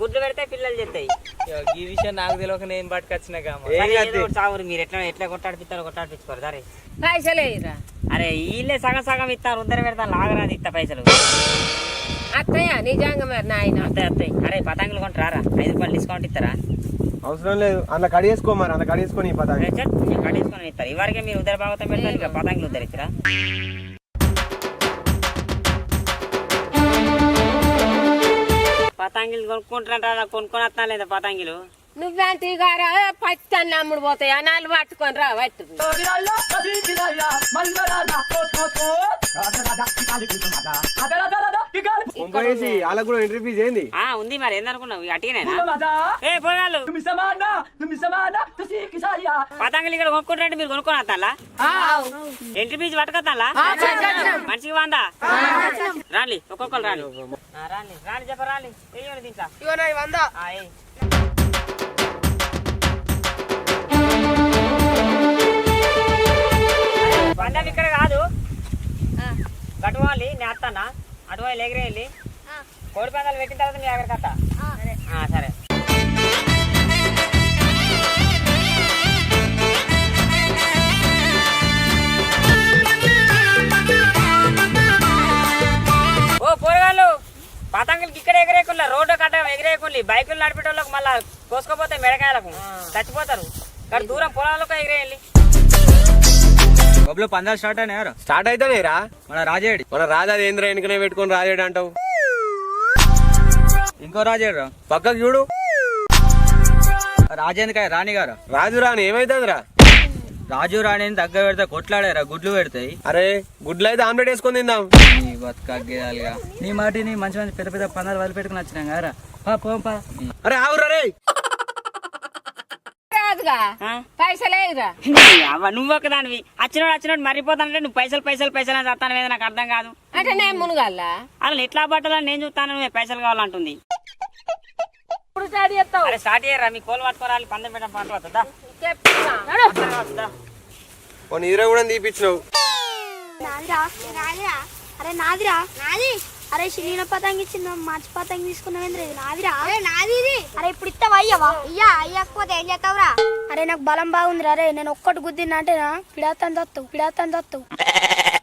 గుడ్లు పెడితే పిల్లలు చెప్తాయి ఈ విషయం నాకు తెలియక నేను పట్టుకొచ్చిన. సాగురు మీరు. ఎట్లా ఎట్లా కొట్టాడిపిస్తారు కొట్టాడిపించుకోరు సరే. పైసలు అరే వీళ్ళే సగం సగం ఇస్తారు ఉద్దర పెడతాను లాగరాది ఇస్తా పైసలు. అత్తయ్య నిజంగా మరి నాయన? అంతే అంతే అరే పతంగులు కొంటారా ఐదు రూపాయలు డిస్కౌంట్ ఇస్తారా అవసరం లేదు. అందులో కడిగేసుకో మరి అందులో కడిగేసుకొని నేను కట్టేసుకొని ఇస్తారు ఇవరకే మీరు ఉద్దర భాగవతం పెడతారు ఇక పతంగులు ఉద్దరు కొనుక్కుంటారా కొనుక్కొని వస్తా లేదా పతంగిలు? నువ్వేంటి గారా? అన్న అమ్ముడు పోతాయి? అనాలు పట్టుకొని రా పట్టు పంపేసి వాళ్ళకు కూడా ఎంట్రీ ఫీజు ఏంది? ఆ ఉంది మరి ఏందనుకున్నావు? అటిగానేనా ఏ పోగాళ్ళు పతంగులు ఇక్కడ కొనుక్కుంటారంటే మీరు కొనుక్కొని వస్తాలా ఎంట్రీ ఫీజు పట్టుకొస్తాలా మనిషికి వందా? రాలి ఒక్కొక్కరు రాలి. రాలి రాలి చెప్ప రాలి. దీంట్లో. వందా. పందెం ఇక్కడ కాదు. గట్టువాలి నేను అటువైపు ఎగిరేయాలి కోడి పందాలు పెట్టిన తర్వాత మీ దగ్గరికి వస్తా. ఆ, సరే. ఓ పోరగాళ్ళు పతంగులకి ఇక్కడ ఎగిరేకుల్లా రోడ్డు కట్ట ఎగిరేకుల్లి బైకులు నడిపేటోళ్ళకి మళ్ళా కోసుకోపోతే మెడకాయలకు చచ్చిపోతారు. ఇక్కడ దూరం పొలాలకు ఎగిరేయాలి బొబ్బులో పందాలు స్టార్ట్ అయినాయారా స్టార్ట్ అయితేనే రా మన రాజేడి. మన రాజా ఏంద్ర వెనుకనే పెట్టుకొని రాజాడు అంటావు? ఇంకో రాజేడు పక్కకు చూడు. రాజేంద్రకాయ రాణి గారు? రాజు రాని ఏమైతుందిరా? రాజు రాణిని దగ్గర పెడితే కొట్లాడారా గుడ్లు పెడతాయి. అరే గుడ్లు అయితే ఆమ్లెట్ వేసుకొని తిందాం. నీ బతకగేయాలిగా నీ మాటిని మంచి మంచి పెద్ద పెద్ద పందాలు వదిలి పెట్టుకుని వచ్చినాం పా పోం పా అరే ఆవురా రే రాదుగా ఆ? పైసలు అవ్వ నువ్వు ఒక దానివి వచ్చినోడు వచ్చినోడు మరిపోతానంటే నువ్వు పైసలు పైసలు పైసలు అని చస్తాను ఏదో నాకు అర్థం కాదు. అంటే నేను మునగల్లా? అసలు ఎట్లా పట్టాలని నేను చూస్తాను నువ్వే పైసలు కావాలంటుంది. ఇప్పుడు స్టార్ట్ చేస్తావు. అరే స్టార్ట్ చేయరా మీ కోలు పట్టుకోరాలి పందెం పెట్టడం పాటు వస్తుందా కూడా తీపిచ్చినావు. నాదిరా నాదిరా. అరే నాదిరా. నాది? అరే శిలీన పతంగి ఇచ్చిన మార్చి పతంగి తీసుకున్నావేంద్ర ఇది? నాదిరా? నాది ఇది. అరే ఇప్పుడు ఇస్తావా అయ్యవా? అయ్యా అయ్యకపోతే ఏం చేస్తావురా? అరే నాకు బలం బాగుందిరా అరే నేను ఒక్కటి గుద్దిన అంటే పిడాతాను తత్తు పిడాతాను తత్తు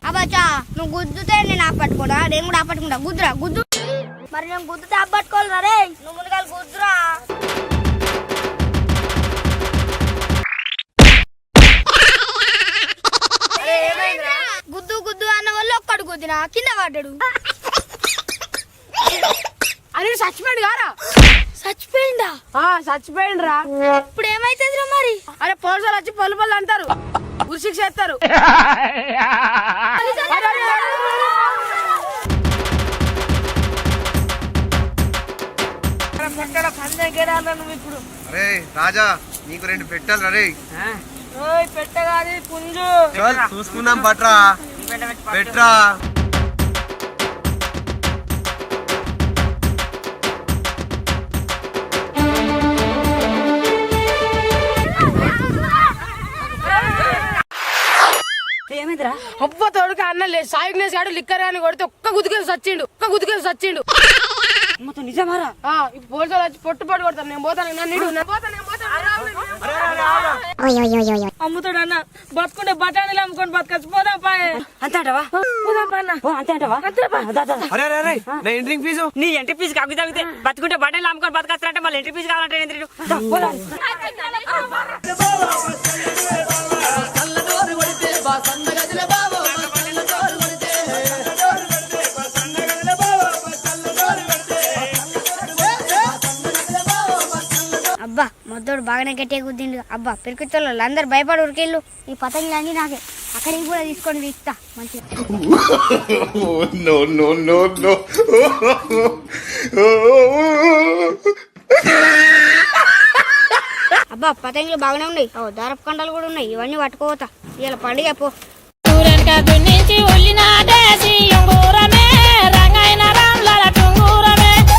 అబ్బా నువ్వు గుద్దుతే నేను ఆపట్టుకోడా నేను కూడా ఆపట్టుకుంటా. గుద్దురా గుద్దు. మరి నేను గుద్దుతే ఆపట్టుకోవాలిరా రే నువ్వు ముందుగా గుద్దురా. గుద్దు గుద్దు అన్న వల్ల ఒక్కడు గుద్దిన? కింద పడ్డాడు. చచ్చిపోయాడు గారా చచ్చిపోయిందా? చచ్చిపోయిండు రా ఇప్పుడు ఏమైతుందిరా మరి? అరే పోలీసులు వచ్చి పొలు పొలు అంటారు. ఉరిశిక్ష చేస్తారు. అరే రాజా నీకు రెండు పెట్టాలి రే పెట్టగాది పుంజు. చూసుకుందాం పట్రా. పెట్రా. అబ్బ తోడుక అన్న లేదు. సాయిగ్నేష్ గాడు లిక్కర్ అని కొడితే ఒక్క గుదికేసి సచ్చిండు. ఒక్క గుదికేసి సచ్చిండు. మొత్తం నిజమారా? పోలీసులు వచ్చి కొడతాను నేను పోతాను. నేను పోతాను, నేను పోతాను. అమ్ముతాడు అన్న బతుకుంటే బఠానీలు అమ్ముకొని బతకచ్చు. పోదాం పాయే పా అన్న. నా ఎంట్రింగ్ ఫీజు? నీ ఎంట్రీ ఫీజు తగ్గితే బతుకుంటే బట్టలు అమ్ముకొని బతకస్తారంటే మళ్ళీ ఎంట్రీ ఫీజు కావాలంటే రేటు? దా, పోదాం. అబ్బా మొద్దోడు బాగానే గట్టిగా గుద్దిండు. అబ్బా పెరుగుతోళ్ళు అందరు భయపడి ఉరికెళ్ళు ఈ పతంగులు అన్ని నాకే. అక్కడికి కూడా తీసుకొని తీస్తా. మంచిగా. No. అబ్బా పతంగులు బాగానే ఉన్నాయి. ఓ దారపు కండలు కూడా ఉన్నాయి. ఇవన్నీ పట్టుకోపోతా. ఇవాళ పండుగ పో.